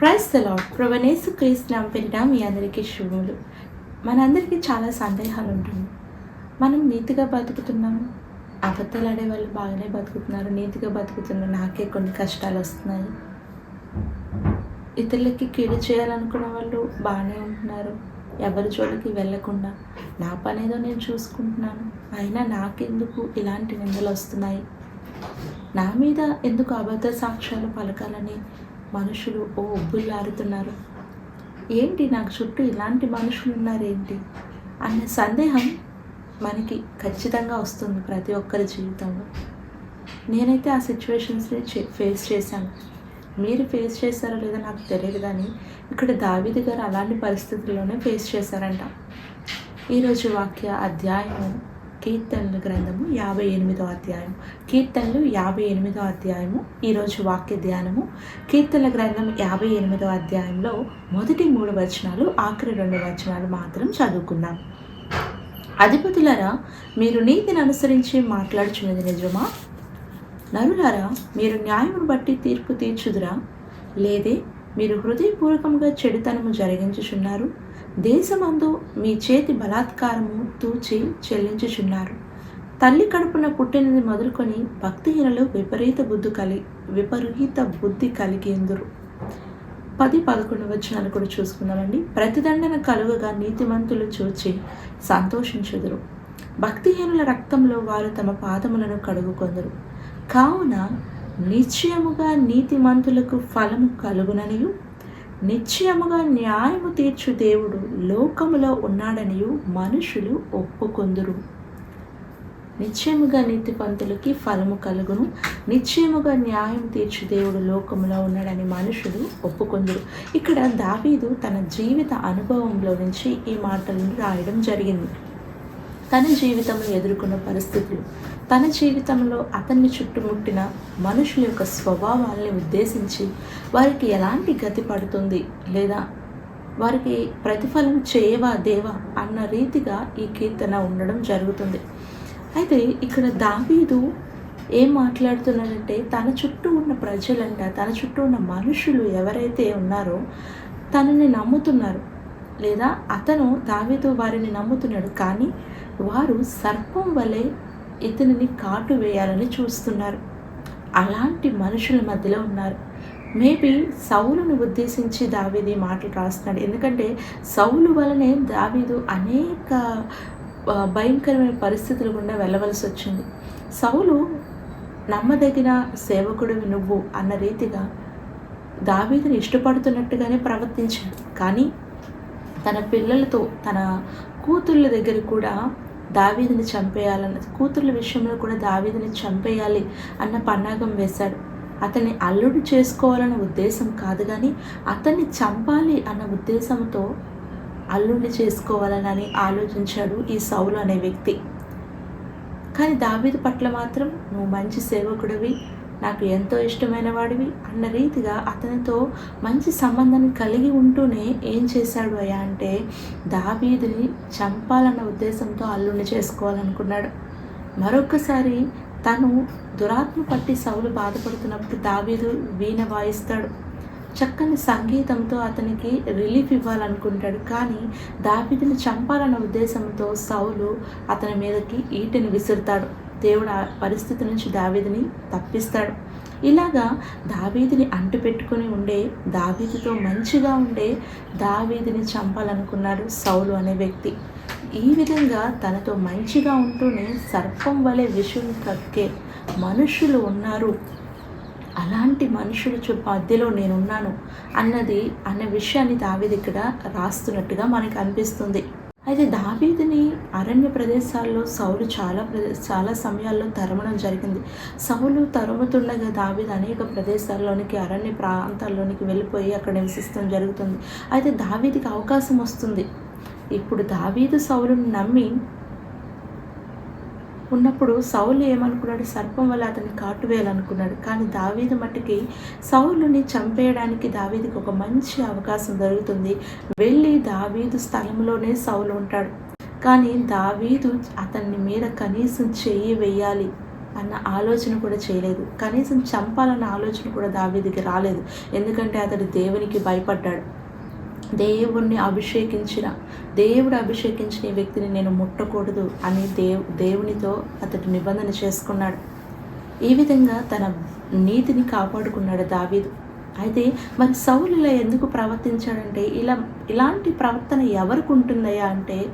Price తలాడ్ ప్రవణేశు క్రీస్తు పేరిట మీ అందరికీ శుభములు. మనందరికీ చాలా సందేహాలు ఉంటుంది. మనం నీతిగా బతుకుతున్నాము. అబద్ధాలు ఆడే వాళ్ళు బాగానే బతుకుతున్నారు. నీతిగా బతుకుతున్నారు నాకే కొన్ని కష్టాలు వస్తున్నాయి. ఇతరులకి కీడు చేయాలనుకున్న వాళ్ళు బాగానే ఉంటున్నారు. ఎవరి జోలికి వెళ్ళకుండా నా పనేదో నేను చూసుకుంటున్నాను. అయినా నాకెందుకు ఇలాంటి నిందలు వస్తున్నాయి? నా మీద ఎందుకు అబద్ధ సాక్ష్యాలు పలకాలని మనుషులు ఓ ఉబ్బుల్లారుతున్నారు ఏంటి నాకు చుట్టూ ఇలాంటి మనుషులు ఉన్నారేంటి? అనే సందేహం మనకి ఖచ్చితంగా వస్తుంది ప్రతి ఒక్కరి జీవితంలో. నేనైతే ఆ సిచ్యువేషన్స్ని ఫేస్ చేశాను. మీరు ఫేస్ చేశారో లేదో నాకు తెలియదు కానీ ఇక్కడ దావిది గారు అలాంటి పరిస్థితుల్లోనే ఫేస్ చేశారంట. ఈరోజు వాక్య అధ్యాయము కీర్తనల గ్రంథము యాభై ఎనిమిదో అధ్యాయం కీర్తనలు యాభై ఎనిమిదో అధ్యాయము ఈరోజు వాక్య ధ్యానము. కీర్తనల గ్రంథం యాభై ఎనిమిదో అధ్యాయంలో మొదటి మూడు వచనాలు ఆఖరి రెండు వచనాలు మాత్రం చదువుకున్నాం అధిపతులరా మీరు నీతిని అనుసరించి మాట్లాడుచున్నది నిజమా? నరులారా మీరు న్యాయమును బట్టి తీర్పు తీర్చుదురా? లేదే మీరు హృదయపూర్వకంగా చెడుతనము జరిగించుచున్నారు? దేశమందు మీ చేతి బలాత్కారము తూచి చెల్లించుచున్నారు. తల్లి కడుపున పుట్టినది మొదలుకొని భక్తిహీనలు విపరీత బుద్ధి కలి విపరీత బుద్ధి కలిగేందురు. పది పదకొండు వచనాలు కూడా చూసుకున్నారండి ప్రతిదండన కలుగగా నీతిమంతులు చూచి సంతోషించుదురు. భక్తిహీనుల రక్తంలో వారు తమ పాదములను కడుగుకొందరు. కావున నిశ్చయముగా నీతిమంతులకు ఫలము కలుగుననియు. నిశ్చయముగా న్యాయము తీర్చు దేవుడు లోకములో ఉన్నాడనియు మనుషులు ఒప్పుకొందురు. నిశ్చయముగా నీతిపంతులకి ఫలము కలుగును. నిశ్చయముగా న్యాయం తీర్చు దేవుడు లోకములో ఉన్నాడని మనుషులు ఒప్పుకొందురు. ఇక్కడ దావీదు తన జీవిత అనుభవంలో నుంచి ఈ మాటలను రాయడం జరిగింది. తన జీవితంలో ఎదుర్కొన్న పరిస్థితులు. తన జీవితంలో అతన్ని చుట్టుముట్టిన మనుషుల యొక్క స్వభావాల్ని ఉద్దేశించి వారికి ఎలాంటి గతి పడుతుంది? లేదా వారికి ప్రతిఫలం చేయవా దేవా? అన్న రీతిగా ఈ కీర్తన ఉండడం జరుగుతుంది. అయితే ఇక్కడ దావీదు ఏం మాట్లాడుతున్నాడంటే తన చుట్టూ ఉన్న ప్రజలంట తన చుట్టూ ఉన్న మనుషులు ఎవరైతే ఉన్నారో తనని నమ్ముతున్నారు. లేదా అతను దావీదు వారిని నమ్ముతున్నాడు. కానీ వారు సర్పం వలె ఇతనిని కాటు వేయాలని చూస్తున్నారు. అలాంటి మనుషుల మధ్యలో ఉన్నారు. మేబీ సౌలును ఉద్దేశించి దావీది మాటలు రాస్తున్నాడు. ఎందుకంటే సౌలు వలనే దావీదు అనేక భయంకరమైన పరిస్థితులు గుండా వెళ్ళవలసి వచ్చింది. సౌలు నమ్మదగిన సేవకుడివి నువ్వు అన్న రీతిగా దావీదుని ఇష్టపడుతున్నట్టుగానే ప్రవర్తించాడు. కానీ తన పిల్లలతో తన కూతుళ్ళ దగ్గర కూడా దావీదిని చంపేయాలన్న కూతుర్ల విషయంలో కూడా దావీదిని చంపేయాలి అన్న పన్నాగం వేశాడు. అతన్ని అల్లుడు చేసుకోవాలన్న ఉద్దేశం కాదు కానీ అతన్ని చంపాలి అన్న ఉద్దేశంతో అల్లుడిని చేసుకోవాలని ఆలోచించాడు ఈ సౌలు అనే వ్యక్తి. కానీ దావీదు పట్ల మాత్రం నువ్వు మంచి సేవకుడివి నాకు ఎంతో ఇష్టమైన వాడివి. అన్న రీతిగా అతనితో మంచి సంబంధాన్ని కలిగి ఉంటూనే ఏం చేశాడు అయ్యా అంటే దావీదిని చంపాలన్న ఉద్దేశంతో అల్లుని చేసుకోవాలనుకున్నాడు. మరొకసారి తను దురాత్మ పట్టి సౌలు బాధపడుతున్నప్పుడు దావీదు వీణ వాయిస్తాడు. చక్కని సంగీతంతో అతనికి రిలీఫ్ ఇవ్వాలనుకుంటాడు. కానీ దావీదిని చంపాలన్న ఉద్దేశంతో సౌలు అతని మీదకి ఈటని విసురుతాడు. దేవుడు ఆ పరిస్థితి నుంచి దావీదిని తప్పిస్తాడు. ఇలాగా దావీదిని అంటు పెట్టుకుని ఉండే దావీదితో మంచిగా ఉండే దావీదిని చంపాలనుకున్నాడు సౌలు అనే వ్యక్తి. ఈ విధంగా తనతో మంచిగా ఉంటూనే సర్పం వలె విషం కక్కే మనుషులు ఉన్నారు. అలాంటి మనుషుల చు మధ్యలో నేనున్నాను అన్నది అన్న విషయాన్ని దావీది ఇక్కడ రాస్తున్నట్టుగా మనకు అనిపిస్తుంది. అయితే దావీదిని అరణ్య ప్రదేశాల్లో సౌలు చాలా ప్రదే చాలా సమయాల్లో తరమడం జరిగింది. సౌలు తరుముతుండగా దావీద్ అనేక ప్రదేశాల్లోనికి అరణ్య ప్రాంతాల్లోనికి వెళ్ళిపోయి అక్కడ నివసిస్తడం జరుగుతుంది. అయితే దావీదికి అవకాశం వస్తుంది. ఇప్పుడు దావీదు సౌలును నమ్మి ఉన్నప్పుడు సౌలు ఏమనుకున్నాడు? సర్పం వల్ల అతన్ని కాటువేయాలనుకున్నాడు. కానీ దావీదు మట్టుకి సౌలుని చంపేయడానికి దావీదికి ఒక మంచి అవకాశం దొరుకుతుంది. వెళ్ళి దావీదు స్థలంలోనే సౌలు ఉంటాడు. కానీ దావీదు అతన్ని మీద కనీసం చెయ్యి వేయాలి అన్న ఆలోచన కూడా చేయలేదు. కనీసం చంపాలన్న ఆలోచన కూడా దావీదికి రాలేదు. ఎందుకంటే అతడు దేవునికి భయపడ్డాడు. దేవుణ్ణి అభిషేకించిన దేవుడు అభిషేకించిన ఈ వ్యక్తిని నేను ముట్టకూడదు అని దేవు దేవునితో అతడు నిబంధన చేసుకున్నాడు. ఈ విధంగా తన నీతిని కాపాడుకున్నాడు దావీదు. అయితే మరి సౌలు ఇలా ఎందుకు ప్రవర్తించాడంటే ఇలా ఇలాంటి ప్రవర్తన ఎవరికి ఉంటుందయ్యా అంటే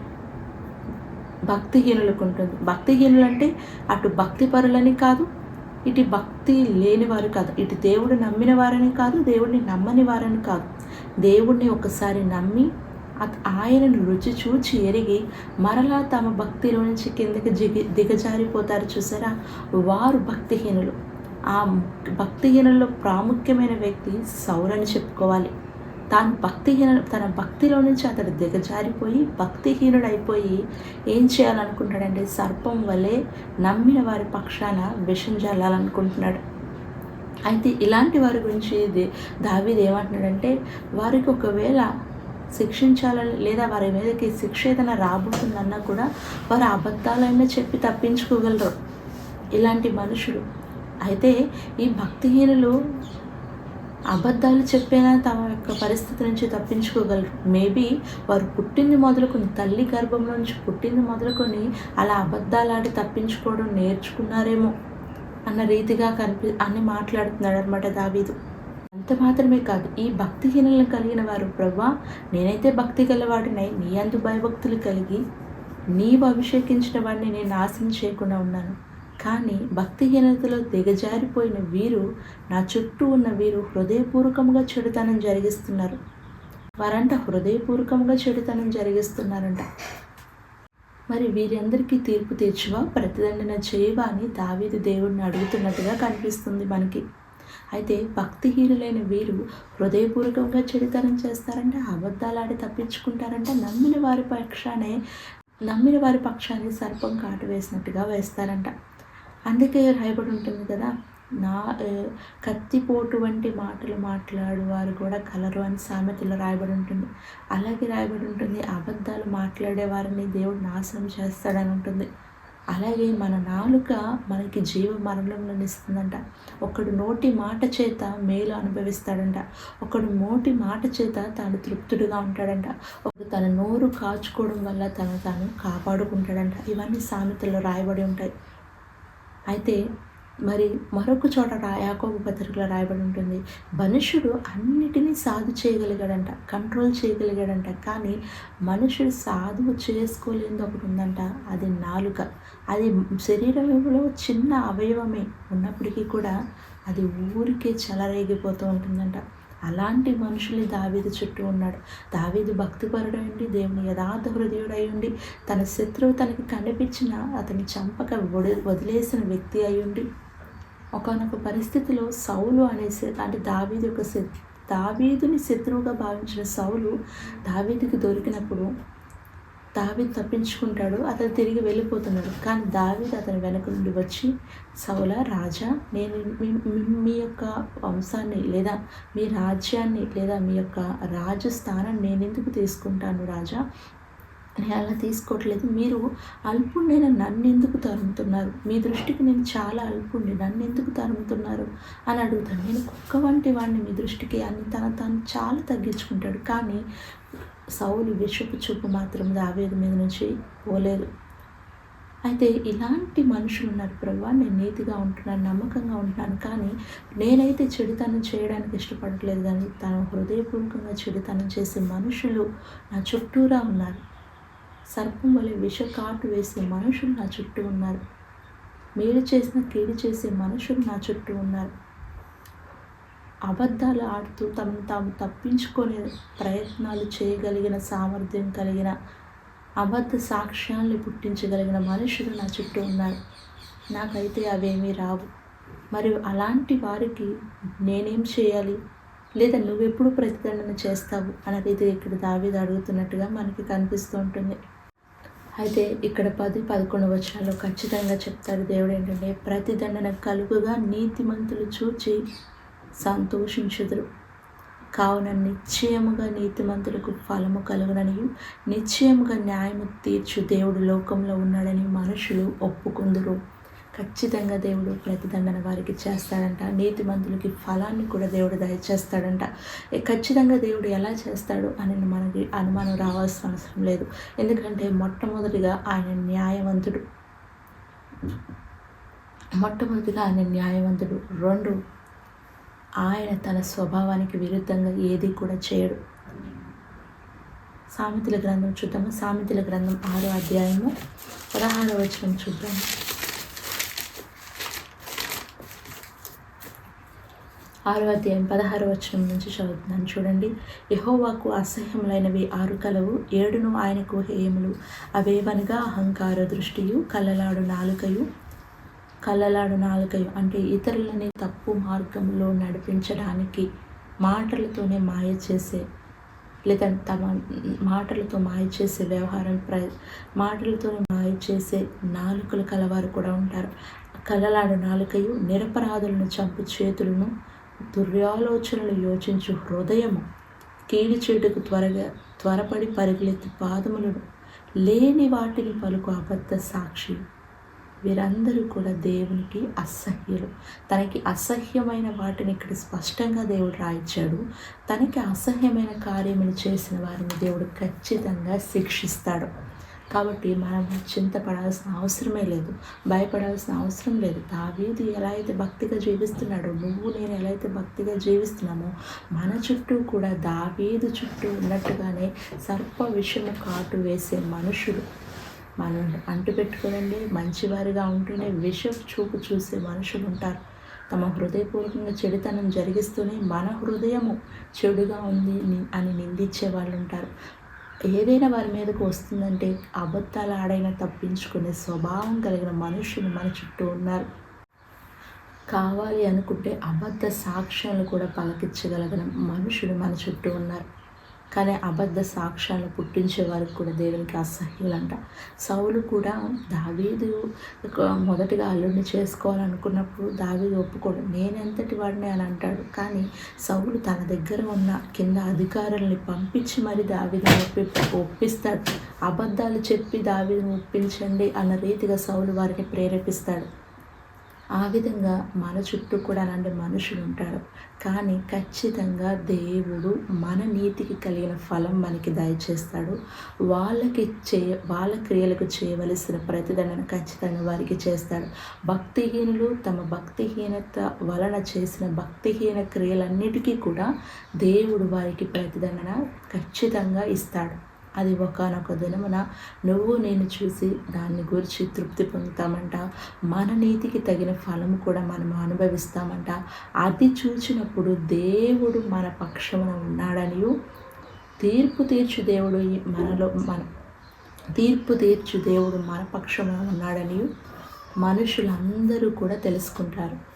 భక్తిహీనులకు ఉంటుంది. భక్తిహీనులు అంటే అటు భక్తి పరులని కాదు ఇటు భక్తి లేని వారు కాదు. ఇటు దేవుడు నమ్మిన వారని కాదు దేవుడిని నమ్మని వారని కాదు. దేవుణ్ణి ఒకసారి నమ్మి ఆయనను రుచి చూచి ఎరిగి మరలా తమ భక్తిలో నుంచి కిందకి దిగి దిగజారిపోతారు చూసారా? వారు భక్తిహీనులు. ఆ భక్తిహీనుల్లో ప్రాముఖ్యమైన వ్యక్తి సౌరని చెప్పుకోవాలి. తాను భక్తిహీన తన భక్తిలో నుంచి అతడు దిగజారిపోయి భక్తిహీనుడైపోయి ఏం చేయాలనుకుంటాడంటే సర్పం వలె నమ్మిన వారి పక్షాన విషం జల్లాలనుకుంటున్నాడు. అయితే ఇలాంటి వారి గురించి దావీది ఏమంటున్నాడంటే వారికి ఒకవేళ శిక్షించాలని లేదా వారి మీదకి శిక్ష ఏదైనా రాబోతుందన్నా కూడా వారు అబద్ధాలైనా చెప్పి తప్పించుకోగలరు. ఇలాంటి మనుషులు. అయితే ఈ భక్తిహీనులు అబద్ధాలు చెప్పినా తమ యొక్క పరిస్థితి నుంచి తప్పించుకోగలరు. మేబీ వారు పుట్టింది మొదలుకొని తల్లి గర్భంలో నుంచి పుట్టింది మొదలుకొని అలా అబద్ధాలాడి తప్పించుకోవడం నేర్చుకున్నారేమో అన్న రీతిగా కనిపి అని మాట్లాడుతున్నాడు అనమాట దావీదు. అంత మాత్రమే కాదు ఈ భక్తిహీనులను కలిగిన వారు ప్రభా నేనైతే భక్తి గలవాడినై నీ అందు భయభక్తులు కలిగి నీవు అభిషేకించిన వాడిని నేను నాశనం చేయకుండా ఉన్నాను. కానీ భక్తిహీనతలో దిగజారిపోయిన వీరు నా చుట్టూ ఉన్న వీరు హృదయపూర్వకంగా చెడుతనం జరిగిస్తున్నారు. వారంట హృదయపూర్వకంగా చెడుతనం జరిగిస్తున్నారంట. మరి వీరందరికీ తీర్పు తీర్చువా? ప్రతిదండన చేయవా అని దావీదు దేవుడిని అడుగుతున్నట్టుగా కనిపిస్తుంది మనకి. అయితే భక్తిహీనులైన వీరు హృదయపూర్వకంగా చెడుతనం చేస్తారంటే అబద్ధాలాడి తప్పించుకుంటారంటే. నమ్మిన వారి పక్షానే నమ్మిన వారి పక్షాన్ని సర్పం కాటు వేసినట్టుగా వేస్తారంట. అందుకే రాయబడి ఉంటుంది కదా. నా కత్తిపోటు వంటి మాటలు మాట్లాడు వారు కూడా కలరు అని సామెతలో రాయబడి ఉంటుంది. అలాగే రాయబడి ఉంటుంది అబద్ధాలు మాట్లాడే వారిని దేవుడు నాశనం చేస్తాడని ఉంటుంది. అలాగే మన నాలుక మనకి జీవ మరణంలో ఇస్తుందంట ఒకడు నోటి మాట చేత మేలు అనుభవిస్తాడంట. ఒకడు నోటి మాట చేత తాను తృప్తుడుగా ఉంటాడంట. ఒకడు తన నోరు కాచుకోవడం వల్ల తను తాను కాపాడుకుంటాడంట. ఇవన్నీ సామెతల్లో రాయబడి ఉంటాయి. అయితే మరి మరొక చోట యాకోబు పత్రికలో రాయబడి ఉంటుంది. మనుషుడు అన్నిటినీ సాధు చేయగలిగాడంట కంట్రోల్ చేయగలిగాడంట కానీ మనుషుడు సాధువు చేసుకోలేనిది ఒకటి ఉందంట అది నాలుక. అది శరీరంలో చిన్న అవయవమే ఉన్నప్పటికీ కూడా అది ఊరికే చెలరేగిపోతూ ఉంటుందంట. అలాంటి మనుషులు దావీదు చుట్టూ ఉన్నాడు. దావీదు భక్తిపరుడు అయ్యుండి దేవుని యథార్థ హృదయుడై అయ్యుండి తన శత్రువు తనకి కనిపించిన అతని చంపక వడి వదిలేసిన వ్యక్తి అయ్యుండి ఒకనొక పరిస్థితిలో సౌలు అనే అంటే దావీదు యొక్క శ- దావీదుని శత్రువుగా భావించిన సౌలు దావీదుకి దొరికినప్పుడు దావీదు తప్పించుకుంటాడు అతను తిరిగి వెళ్ళిపోతున్నాడు. కానీ దావీదు అతని వెనక నుండి వచ్చి సౌల రాజా నేను మీ- యొక్క వంశాన్ని లేదా మీ రాజ్యాన్ని లేదా మీ యొక్క రాజు నేను ఎందుకు తీసుకుంటాను రాజా? నేను అలా తీసుకోవట్లేదు. మీరు అల్పుణ్ణైన నన్ను ఎందుకు తరుముతున్నారు? మీ దృష్టికి నేను చాలా అల్పుణ్ణి నన్ను ఎందుకు తరుముతున్నారు? అని అడుగుతాను నేను కుక్క వంటి వాడిని మీ దృష్టికి అని తన తాను చాలా తగ్గించుకుంటాడు. కానీ సౌలు విషపు చూపు మాత్రం దావేది మీద నుంచి పోలేదు. అయితే ఇలాంటి మనుషులు ఉన్నారు ప్రభా. నేను నీతిగా ఉంటున్నాను నమ్మకంగా ఉంటున్నాను కానీ నేనైతే చెడుతనం చేయడానికి ఇష్టపడట్లేదు కానీ తను హృదయపూర్వకంగా చెడుతనం చేసే మనుషులు నా చుట్టూరా ఉన్నారు. సర్పం వలె విష కాటు వేసే మనుషులు నా చుట్టూ ఉన్నారు. మీరు చేసిన కీడు చేసే మనుషులు నా చుట్టూ ఉన్నారు. అబద్ధాలు ఆడుతూ తమను తాము తప్పించుకునే ప్రయత్నాలు చేయగలిగిన సామర్థ్యం కలిగిన అబద్ధ సాక్ష్యాల్ని పుట్టించగలిగిన మనుషులు నా చుట్టూ ఉన్నారు. నాకైతే అవేమీ రావు. మరియు అలాంటి వారికి నేనేం చేయాలి? లేదా నువ్వెప్పుడు ప్రతిదండన చేస్తావు? అనే రీతి ఇక్కడ దావీది అడుగుతున్నట్టుగా మనకి కనిపిస్తూ ఉంటుంది. అయితే ఇక్కడ పది పదకొండు వచనాల్లో ఖచ్చితంగా చెప్తారు దేవుడు ఏంటంటే ప్రతిదండన కలుగుగా నీతిమంతులు చూచి సంతోషించుదురు. కావున నిశ్చయముగా నీతిమంతులకు ఫలము కలుగునని నిశ్చయముగా న్యాయము తీర్చు దేవుడు లోకంలో ఉన్నాడని మనుషులు ఒప్పుకుందురు. ఖచ్చితంగా దేవుడు ప్రతిదండన వారికి చేస్తాడంట. నీతిమంతులకి ఫలాన్ని కూడా దేవుడు దయచేస్తాడంట. ఖచ్చితంగా దేవుడు ఎలా చేస్తాడు అని మనకి అనుమానం రావాల్సిన అవసరం లేదు. ఎందుకంటే మొట్టమొదటిగా ఆయన న్యాయవంతుడు. మొట్టమొదటిగా ఆయన న్యాయవంతుడు. రెండు ఆయన తన స్వభావానికి విరుద్ధంగా ఏది కూడా చేయడు. సామెతల గ్రంథం చూద్దాము. సామెతల గ్రంథం ఆరో అధ్యాయము పదహారో వచనం చూద్దాం ఆరో అధ్యాయం పదహారో వచనం నుంచి చదువుతున్నాను. చూడండి. యహోవాకు అసహ్యములైనవి ఆరు కలవు. ఏడును ఆయనకు హేయములు అవేవనగా అహంకార దృష్టియు కళ్ళలాడు నాలుకయు కళ్ళలాడు నాలుకయు. అంటే ఇతరులని తప్పు మార్గంలో నడిపించడానికి మాటలతోనే మాయ చేసే లేదా తమ మాటలతో మాయ చేసే వ్యవహారం ప్ర మాటలతోనే మాయ చేసే నాలుకలు కలవారు కూడా ఉంటారు. కళ్ళలాడు నాలుకయు నిరపరాధులను చంపు చేతులను దుర్యాలోచనలు యోచించు హృదయము కీడి చెడుకు త్వరగా త్వరపడి పరిగెత్తి పాదములను లేని వాటిని పలుకు అబద్ధ సాక్షి వీరందరూ కూడా దేవునికి అసహ్యులు. తనకి అసహ్యమైన వాటిని ఇక్కడ స్పష్టంగా దేవుడు రాయించాడు. తనకి అసహ్యమైన కార్యములు చేసిన వారిని దేవుడు ఖచ్చితంగా శిక్షిస్తాడు. కాబట్టి మనం చింతపడాల్సిన అవసరమే లేదు. భయపడాల్సిన అవసరం లేదు. దావీదు ఎలా అయితే భక్తిగా జీవిస్తున్నాడో నువ్వు నేను ఎలా అయితే భక్తిగా జీవిస్తున్నామో మన చుట్టూ కూడా దావీదు చుట్టూ ఉన్నట్టుగానే సర్ప విషము కాటు వేసే మనుషులు. మనం అంటు పెట్టుకోనండి మంచివారిగా ఉంటూనే విష చూపు చూసే మనుషులు ఉంటారు. తమ హృదయపూర్వకంగా చెడుతనం జరిగిస్తూనే మన హృదయము చెడుగా ఉంది ని- అని నిందించే వాళ్ళు ఉంటారు. ఏదైనా వారి మీదకు వస్తుందంటే అబద్ధాలు ఆడైనా తప్పించుకునే స్వభావం కలిగిన మనుషులు మన చుట్టూ ఉన్నారు. కావాలి అనుకుంటే అబద్ధ సాక్ష్యాలు కూడా పలకించగలిగిన మనుషులు మన చుట్టూ ఉన్నారు. కానీ అబద్ధ సాక్ష్యాలు పుట్టించే వారికి కూడా దేవునికి అసహ్యులంట. సౌలు కూడా దావీదు మొదటిగా అల్లుడిని చేసుకోవాలనుకున్నప్పుడు దావీదు ఒప్పుకోడు. నేనెంతటి వాడిని? అని అంటాడు. కానీ సౌలు తన దగ్గర ఉన్న కింద అధికారుల్ని పంపించి మరి దావీదుని ఒప్పి ఒప్పిస్తాడు. అబద్ధాలు చెప్పి దావీదుని ఒప్పించండి అన్న రీతిగా సౌలు వారిని ప్రేరేపిస్తాడు. ఆ విధంగా మన చుట్టూ కూడా అలాంటి మనుషులు ఉంటారు. కానీ ఖచ్చితంగా దేవుడు మన నీతికి కలిగిన ఫలం మనకి దయచేస్తాడు. వాళ్ళకి చే వాళ్ళ క్రియలకు చేయవలసిన ప్రతిదండన ఖచ్చితంగా వారికి చేస్తాడు. భక్తిహీనులు తమ భక్తిహీనత వలన చేసిన భక్తిహీన క్రియలన్నిటికీ కూడా దేవుడు వారికి ప్రతిదండన ఖచ్చితంగా ఇస్తాడు. అది ఒకనొక దినమున నువ్వు నేను చూసి దాన్ని గురించి తృప్తి పొందుతామంట. మన నీతికి తగిన ఫలము కూడా మనం అనుభవిస్తామంట. అది చూచినప్పుడు దేవుడు మన పక్షమున ఉన్నాడని తీర్పు తీర్చు దేవుడు ఈ మనలో మన తీర్పు తీర్చు దేవుడు మన పక్షమున ఉన్నాడని మనుషులందరూ కూడా తెలుసుకుంటారు.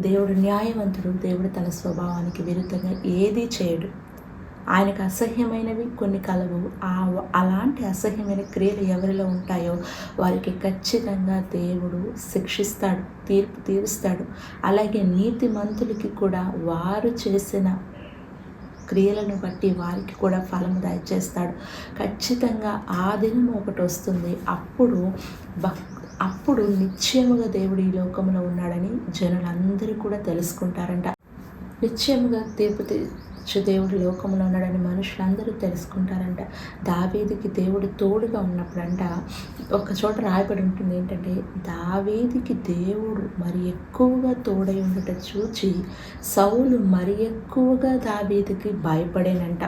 దేవుడు న్యాయవంతుడు దేవుడు తన స్వభావానికి విరుద్ధంగా ఏదీ చేయడు. ఆయనకు అసహ్యమైనవి కొన్ని కలవు. ఆ అలాంటి అసహ్యమైన క్రియలు ఎవరిలో ఉంటాయో వారికి ఖచ్చితంగా దేవుడు శిక్షిస్తాడు తీర్పు తీరుస్తాడు. అలాగే నీతి మంతులకి కూడా వారు చేసిన క్రియలను బట్టి వారికి కూడా ఫలము దయచేస్తాడు. ఖచ్చితంగా ఆ దినం ఒకటి వస్తుంది. అప్పుడు భక్ అప్పుడు నిశ్చయముగా దేవుడు ఈ లోకంలో ఉన్నాడని జనులందరూ కూడా తెలుసుకుంటారంట. నిశ్చయముగా తీర్పు తీర్చు దేవుడు లోకంలో ఉన్నాడని మనుషులందరూ తెలుసుకుంటారంట. దావీదికి దేవుడు తోడుగా ఉన్నప్పుడంట ఒక చోట రాయబడి ఉంటుంది ఏంటంటే దావీదికి దేవుడు మరి ఎక్కువగా తోడై ఉండట చూచి సౌలు మరి ఎక్కువగా దావీదికి భయపడేనంట.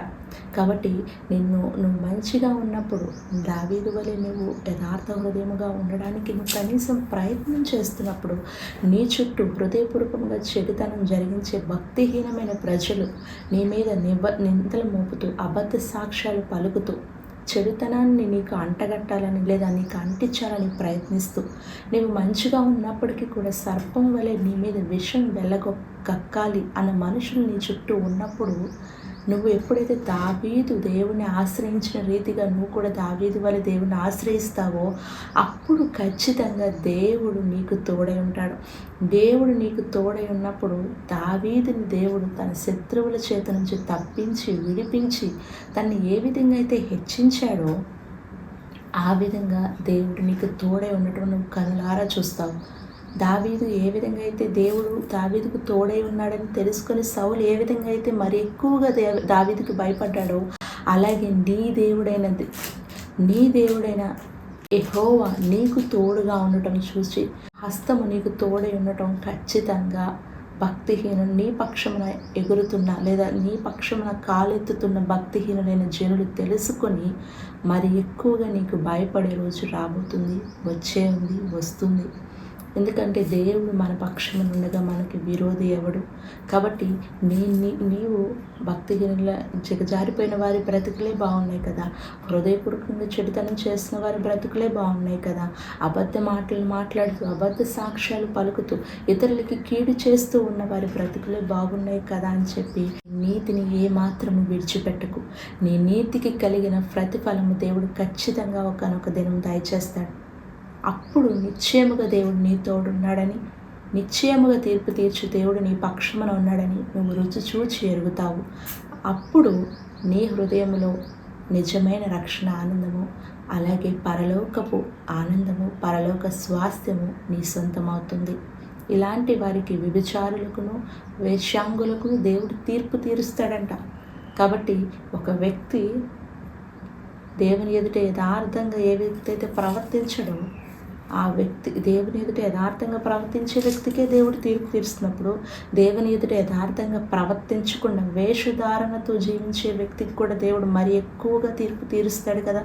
కాబట్టి నిన్ను నువ్వు మంచిగా ఉన్నప్పుడు దావీదు వలె నువ్వు యథార్థ హృదయముగా ఉండడానికి నువ్వు కనీసం ప్రయత్నం చేస్తున్నప్పుడు నీ చుట్టూ హృదయపూర్వకంగా చెడుతనం జరిగించే భక్తిహీనమైన ప్రజలు నీ మీద నిబ నిందలు మోపుతూ అబద్ధ సాక్ష్యాలు పలుకుతూ చెడుతనాన్ని నీకు అంటగట్టాలని లేదా నీకు అంటించాలని ప్రయత్నిస్తూ నీవు మంచిగా ఉన్నప్పటికీ కూడా సర్పం వలె నీ మీద విషం వెళ్ళగొ కక్కాలి అన్న మనుషులు నీ చుట్టూ ఉన్నప్పుడు నువ్వు ఎప్పుడైతే దావీదు దేవుని ఆశ్రయించిన రీతిగా నువ్వు కూడా దావీదు వల్ల దేవుని ఆశ్రయిస్తావో అప్పుడు ఖచ్చితంగా దేవుడు నీకు తోడై ఉంటాడు. దేవుడు నీకు తోడై ఉన్నప్పుడు దావీదుని దేవుడు తన శత్రువుల చేత నుంచి తప్పించి విడిపించి తన్ని ఏ విధంగా అయితే హెచ్చించాడో ఆ విధంగా దేవుడు నీకు తోడై ఉండటం నువ్వు కనులారా చూస్తావు. దావీదు ఏ విధంగా అయితే దేవుడు దావీదుకు తోడై ఉన్నాడని తెలుసుకొని సౌలు ఏ విధంగా అయితే మరి ఎక్కువగా దే దావీదుకు భయపడ్డాడో అలాగే నీ దేవుడైన నీ దేవుడైన ఎహోవా నీకు తోడుగా ఉండటం చూసి హస్తము నీకు తోడై ఉండటం ఖచ్చితంగా భక్తిహీనుడు నీ పక్షమున ఎగురుతున్న లేదా నీ పక్షమున కాలెత్తుతున్న భక్తిహీనుడైన జనులు తెలుసుకొని మరి ఎక్కువగా నీకు భయపడే రోజు రాబోతుంది వచ్చే ఉంది వస్తుంది. ఎందుకంటే దేవుడు మన పక్షం ఉండగా మనకి విరోధి ఎవడు? కాబట్టి నీ నీవు భక్తిహీనుల జగజారిపోయిన వారి బ్రతుకులే బాగున్నాయి కదా. హృదయపూర్వకంగా చెడుతనం చేసిన వారి బ్రతుకులే బాగున్నాయి కదా. అబద్ధ మాటలు మాట్లాడుతూ అబద్ధ సాక్ష్యాలు పలుకుతూ ఇతరులకి కీడు చేస్తూ ఉన్న వారి బ్రతుకులే బాగున్నాయి కదా అని చెప్పి నీతిని ఏ మాత్రము విడిచిపెట్టకు. నీ నీతికి కలిగిన ప్రతిఫలము దేవుడు ఖచ్చితంగా ఒకనొక దినం దయచేస్తాడు. అప్పుడు నిశ్చయముగా దేవుడు నీ తోడున్నాడని నిశ్చయముగా తీర్పు తీర్చు దేవుడు నీ పక్షమున ఉన్నాడని నువ్వు రుచి చూచి ఎరుగుతావు. అప్పుడు నీ హృదయంలో నిజమైన రక్షణ ఆనందము అలాగే పరలోకపు ఆనందము పరలోక స్వాస్థ్యము నీ సొంతమవుతుంది. ఇలాంటి వారికి విభిచారులకును వేశ్యాంగులకు దేవుడు తీర్పు తీరుస్తాడంట. కాబట్టి ఒక వ్యక్తి దేవుని ఎదుట యథార్థంగా ఏ వ్యక్తి అయితే ప్రవర్తించడో ఆ వ్యక్తి దేవుని ఎదుట యథార్థంగా ప్రవర్తించే వ్యక్తికే దేవుడు తీర్పు తీరుస్తున్నప్పుడు దేవుని ఎదుట యథార్థంగా ప్రవర్తించకుండా వేషధారణతో జీవించే వ్యక్తికి కూడా దేవుడు మరి ఎక్కువగా తీర్పు తీరుస్తాడు కదా.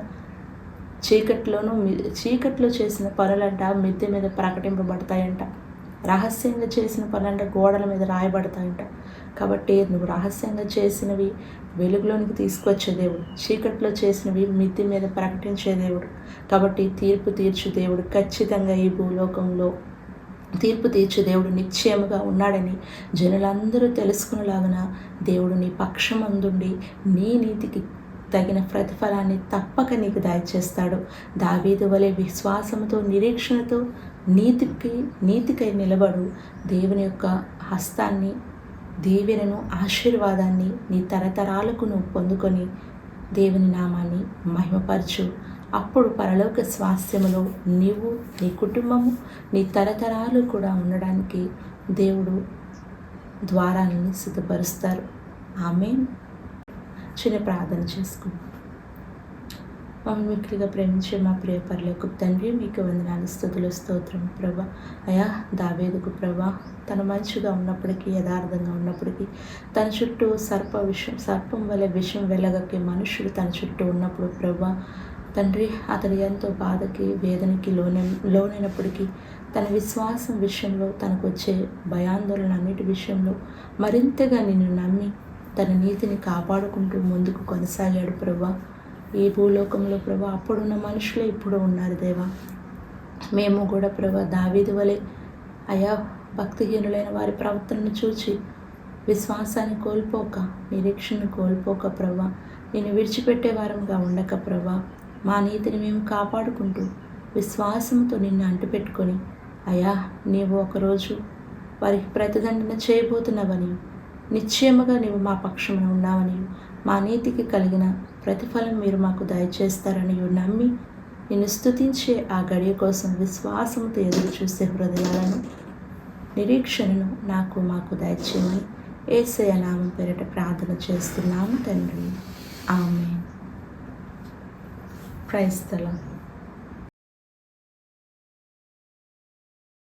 చీకట్లోనూ చీకట్లో చేసిన పనులంట మిద్దె మీద ప్రకటింపబడతాయంట. రహస్యంగా చేసిన పనులంటే గోడల మీద రాయబడతాయంట కాబట్టి నువ్వు రహస్యంగా చేసినవి వెలుగులోనికి తీసుకొచ్చే దేవుడు. చీకట్లో చేసినవి మిద్ది మీద ప్రకటించే దేవుడు. కాబట్టి తీర్పు తీర్చు దేవుడు ఖచ్చితంగా ఈ భూలోకంలో తీర్పు తీర్చు దేవుడు నిశ్చయముగా ఉన్నాడని జనులందరూ తెలుసుకునేలాగున దేవుడు నీ పక్షమందుండి నీ నీతికి తగిన ప్రతిఫలాన్ని తప్పక నీకు దయచేస్తాడు. దావీదు వలె విశ్వాసంతో నిరీక్షణతో నీతికి నీతికై నిలబడు. దేవుని యొక్క హస్తాన్ని దీవెనను ఆశీర్వాదాన్ని నీ తరతరాలకు నువ్వు పొందుకొని దేవుని నామాన్ని మహిమపరచు. అప్పుడు పరలోక స్వాస్థ్యములో నీవు నీ కుటుంబము నీ తరతరాలు కూడా ఉండడానికి దేవుడు ద్వారాలను సిద్ధపరుస్తారు. ఆమె చిన్న ప్రార్థన చేసుకుందాం. మమ్మల్ని మిక్కిలిగా ప్రేమించే మా ప్రియ పర్లకు తండ్రి మీకు వందనాలు స్థుతులు స్తోత్రం ప్రభా. అయా దావేదుకు ప్రభా తను మంచిగా ఉన్నప్పటికీ యథార్థంగా ఉన్నప్పటికీ తన చుట్టూ సర్ప విషం సర్పం వలె విషం వెళ్ళగక్కే మనుషులు తన చుట్టూ ఉన్నప్పుడు ప్రభా తండ్రి అతడు ఎంతో బాధకి వేదనకి లోనే లోనైనప్పటికీ తన విశ్వాసం విషయంలో తనకు వచ్చే భయాందోళన అన్నిటి విషయంలో మరింతగా నిన్ను నమ్మి తన నీతిని కాపాడుకుంటూ ముందుకు కొనసాగాడు ప్రభా. ఈ భూలోకంలో ప్రభా అప్పుడున్న మనుషులే ఇప్పుడు ఉన్నారు దేవా. మేము కూడా ప్రభా దావీదు వలె అయా భక్తిహీనులైన వారి ప్రవర్తనను చూచి విశ్వాసాన్ని కోల్పోక నిరీక్షణను కోల్పోక ప్రభా నేను విడిచిపెట్టే వారంగా ఉండక ప్రభా. మా నీతిని మేము కాపాడుకుంటూ విశ్వాసంతో నిన్ను అంటుపెట్టుకొని అయా నీవు ఒకరోజు వారికి ప్రతిదండన చేయబోతున్నావని నిశ్చయముగా నీవు మా పక్షమున ఉన్నావని మా నీతికి కలిగిన ప్రతిఫలం మీరు మాకు దయచేస్తారని నమ్మి నిన్ను స్తుతించే ఆ గడియ కోసం విశ్వాసంతో ఎదురు చూసే హృదయాలను నిరీక్షణను నాకు మాకు దయచేయమని ఏసయ నామం పేరిట ప్రార్థన చేస్తున్నాము తండ్రి. ఆమె క్రైస్తలం